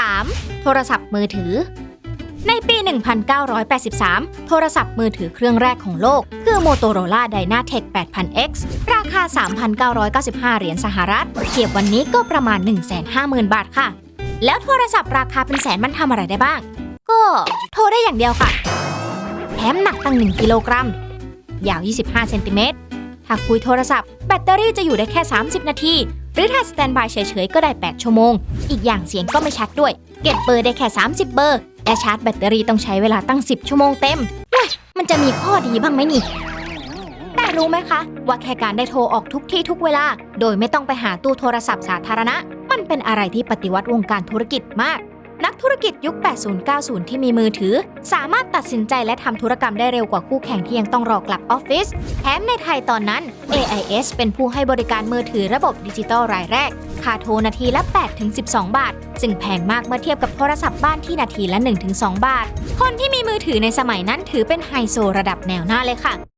3. โทรศัพท์มือถือ ในปี 1983 โทรศัพท์มือถือเครื่องแรกของโลก คือ Motorola Dynatec 8000X ราคา 3,995 เหรียญสหรัฐ เทียบวันนี้ก็ประมาณ 150,000 บาทค่ะ แล้วโทรศัพท์ราคาเป็นแสนมันทำอะไรได้บ้าง ก็โทรได้อย่างเดียวค่ะ แถมหนักตั้ง 1 กิโลกรัม ยาว 25 เซนติเมตร ถ้าคุยโทรศัพท์แบตเตอรี่จะอยู่ได้แค่ 30 นาที หรือถ้าสแตนบายเฉยๆ ก็ได้ 8 ชั่วโมง อีกอย่างเสียงก็ไม่ชัดด้วย เก็บเบอร์ได้แค่ 30 เบอร์ และชาร์จแบตเตอรี่ต้องใช้เวลาตั้ง 10 ชั่วโมงเต็มเว้ยมันจะมีข้อดีบ้างไหมนี่ แต่รู้ไหมคะ ว่าแค่การได้โทรออกทุกที่ทุกเวลา โดยไม่ต้องไปหาตู้โทรศัพท์สาธารณะ มันเป็นอะไรที่ปฏิวัติวงการธุรกิจมาก นักธุรกิจยุค 80-90 ที่มีมือถือ สามารถตัดสินใจและทำธุรกรรมได้เร็วกว่าคู่แข่งที่ยังต้องรอกลับออฟฟิศ แถมในไทยตอนนั้น AIS เป็นผู้ให้บริการมือถือระบบดิจิตอลรายแรก ค่าโทรนาทีละ 8-12 บาท ซึ่งแพงมากเมื่อเทียบกับโทรศัพท์บ้านที่นาทีละ 1-2 บาท คนที่มีมือถือในสมัยนั้นถือเป็นไฮโซระดับแนวหน้าเลยค่ะ